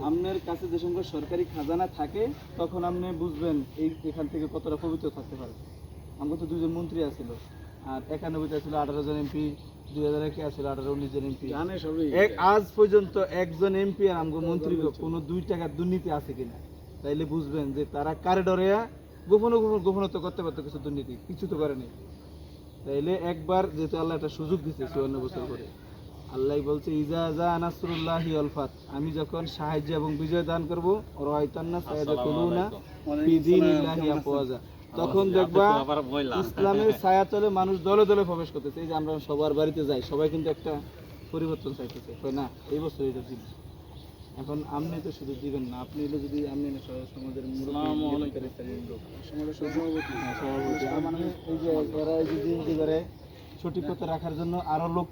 আপনার কাছে যে সময় সরকারি খাজানা থাকে তখন আপনি বুঝবেন এই এখান থেকে কতটা পবিত্র থাকতে পারে। আমাকে তো দুজন মন্ত্রী আছিল আর একানব্বইতে ছিল আঠারো জন এমপি দুই হাজার একে আছিল আঠারো উনিশ জন এমপি এক আজ পর্যন্ত একজন এমপি আর আমগো মন্ত্রী কোনো দুই টাকার দুর্নীতি আছে কিনা? তাইলে বুঝবেন যে তারা কারে ডরে গোপন গোপন গোপনত্ব করতে পারতো কিছু দুর্নীতি কিছু তো করেনি তাইলে একবার যেহেতু আল্লাহ একটা সুযোগ দিচ্ছে চুয়ান্ন বছর করে আল্লাহ বলছে ইজা জা নাসরুল্লাহি আলফাত আমি যখন সাহায্য এবং বিজয় দান করব রয়তান্না তখন দেখবা ইসলামের ছায়া তলে মানুষ দলে দলে প্রবেশ করতেছে। এই যে আমরা সবার বাড়িতে যাই সবাই কিন্তু একটা পরিবর্তন চাইতেছে। না এই বছর এটা দিন এখন আপনি তো শুধু দিবেন না আপনি হলে যদি আপনি সমাজের। সমাজের সভাপতি হ্যাঁ, সভাপতি। মানে এই যে এরা এই যে দিনটি করে সঠিক পথে রাখার জন্য আরও লোক